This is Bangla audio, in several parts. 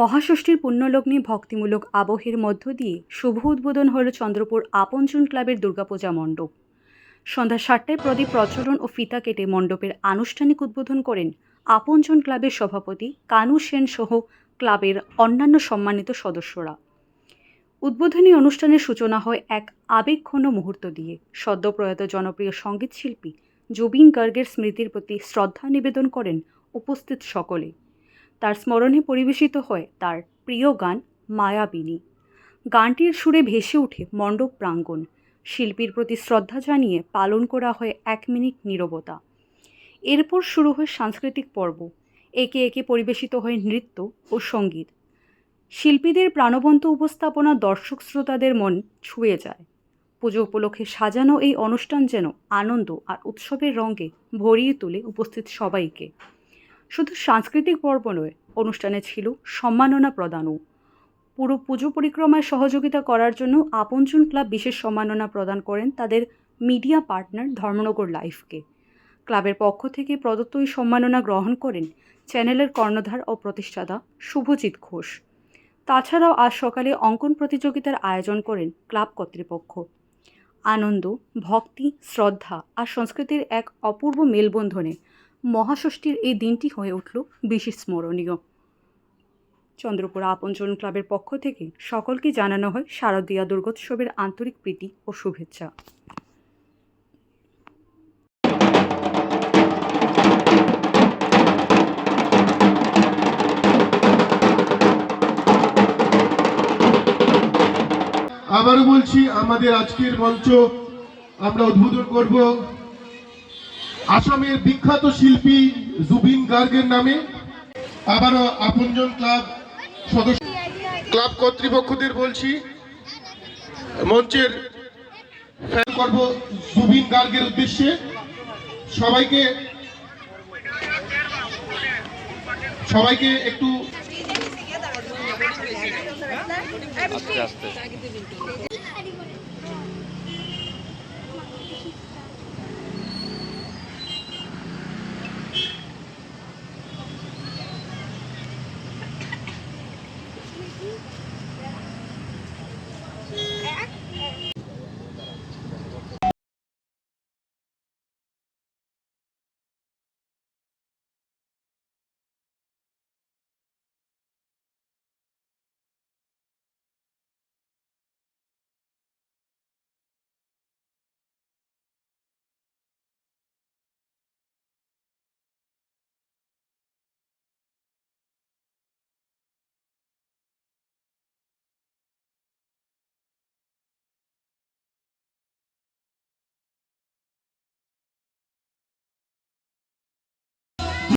মহাষষ্ঠীর পুণ্যলগ্নে ভক্তিমূলক আবহের মধ্য দিয়ে শুভ উদ্বোধন হল চন্দ্রপুর আপনজন ক্লাবের দুর্গাপূজা মণ্ডপ। সন্ধ্যা সাতটায় প্রদীপ প্রচলন ও ফিতা কেটে মণ্ডপের আনুষ্ঠানিক উদ্বোধন করেন আপনজন ক্লাবের সভাপতি কানু সেন সহ ক্লাবের অন্যান্য সম্মানিত সদস্যরা। উদ্বোধনী অনুষ্ঠানের সূচনা হয় এক আবেগঘন মুহূর্ত দিয়ে। সদ্যপ্রয়াত জনপ্রিয় সঙ্গীতশিল্পী জুবিন গার্গের স্মৃতির প্রতি শ্রদ্ধা নিবেদন করেন উপস্থিত সকলে। তার স্মরণে পরিবেশিত হয় তার প্রিয় গান মায়াবিনী। গানটির সুরে ভেসে ওঠে মণ্ডপ প্রাঙ্গণ। শিল্পীর প্রতি শ্রদ্ধা জানিয়ে পালন করা হয় এক মিনিট নীরবতা। এরপর শুরু হয় সাংস্কৃতিক পর্ব। একে একে পরিবেশিত হয় নৃত্য ও সংগীত। শিল্পীদের প্রাণবন্ত উপস্থাপনা দর্শক শ্রোতাদের মন ছুঁয়ে যায়। পুজো উপলক্ষে সাজানো এই অনুষ্ঠান যেন আনন্দ আর উৎসবের রঙে ভরিয়ে তোলে উপস্থিত সবাইকে। শুধু সাংস্কৃতিক পর্ব নয়, অনুষ্ঠানে ছিল সম্মাননা প্রদানও। পুরো পুজো পরিক্রমায় সহযোগিতা করার জন্য আপনজন ক্লাব বিশেষ সম্মাননা প্রদান করেন তাদের মিডিয়া পার্টনার ধর্মনগর লাইফকে। ক্লাবের পক্ষ থেকে প্রদত্ত এই সম্মাননা গ্রহণ করেন চ্যানেলের কর্ণধার ও প্রতিষ্ঠাতা শুভজিৎ ঘোষ। তাছাড়াও আজ সকালে অঙ্কন প্রতিযোগিতার আয়োজন করেন ক্লাব কর্তৃপক্ষ। আনন্দ, ভক্তি, শ্রদ্ধা আর সংস্কৃতির এক অপূর্ব মেলবন্ধনে মহাষষ্ঠীর এই দিনটি হয়ে উঠল বিশেষ স্মরণীয়। চন্দ্রপুর আপনজন ক্লাবের পক্ষ থেকে সকলকে জানানো হয় শারদীয়া দুর্গোৎসবের আন্তরিক প্রীতি ও শুভেচ্ছা। আবারও বলছি, আমাদের আজকের মঞ্চ আমরা উদ্বোধন করব আসামের বিখ্যাত শিল্পী জুবিন গার্গের নামে আবারও আপনজন ক্লাব সদস্য ক্লাব কর্তৃপক্ষদের বলছি, মঞ্চের ফ্যান করব জুবিন গার্গের উদ্দেশ্যে। সবাইকে সবাইকে একটু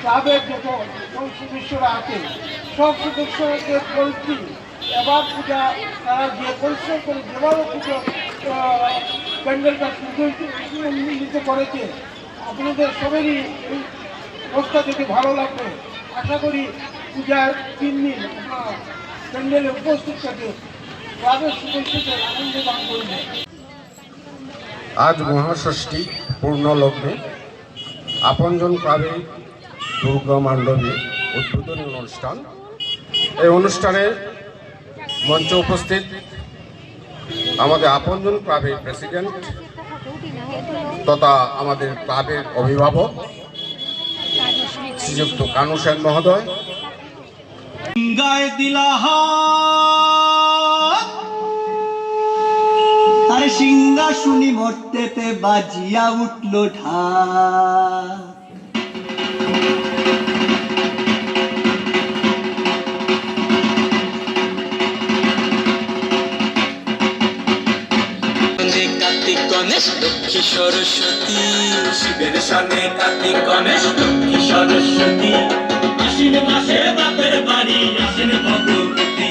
ক্লাবের যত সদস্যরা আছে সব সদস্যদের বলছি, এবার পূজা, তারা যে পরিশ্রম করে যেভাবে পুজো প্যান্ডেলটা সুন্দরিত করেছে। আপনাদের সবেরই অবস্থা দেখে ভালো লাগবে। আশা করি পূজার তিন দিন প্যান্ডেলে উপস্থিত থাকে ক্লাবের সদস্যদের আনন্দ দান করবে। আজ মহাষষ্ঠী পূর্ণ লগ্নে আপনজন ক্লাবে দুর্গা মণ্ডপে উদ্বোধনী অনুষ্ঠান এই অনুষ্ঠানে মঞ্চে উপস্থিত আমাদের আপনজন ক্লাবের প্রেসিডেন্ট তথা আমাদের ক্লাবের অভিভাবক শ্রীযুক্ত কানু সেন মহোদয় গায়ে দিলা হাত। আরে সিংহা শুনি মরতেতে বাজিয়া উঠল ঢা লক্ষ্মী সরস্বতী শিবের সামনে কার্তিক গণেশ লক্ষ্মী সরস্বতী। আশ্বিন মাসে বাপের বাড়ি আশ্বিন ভগবতী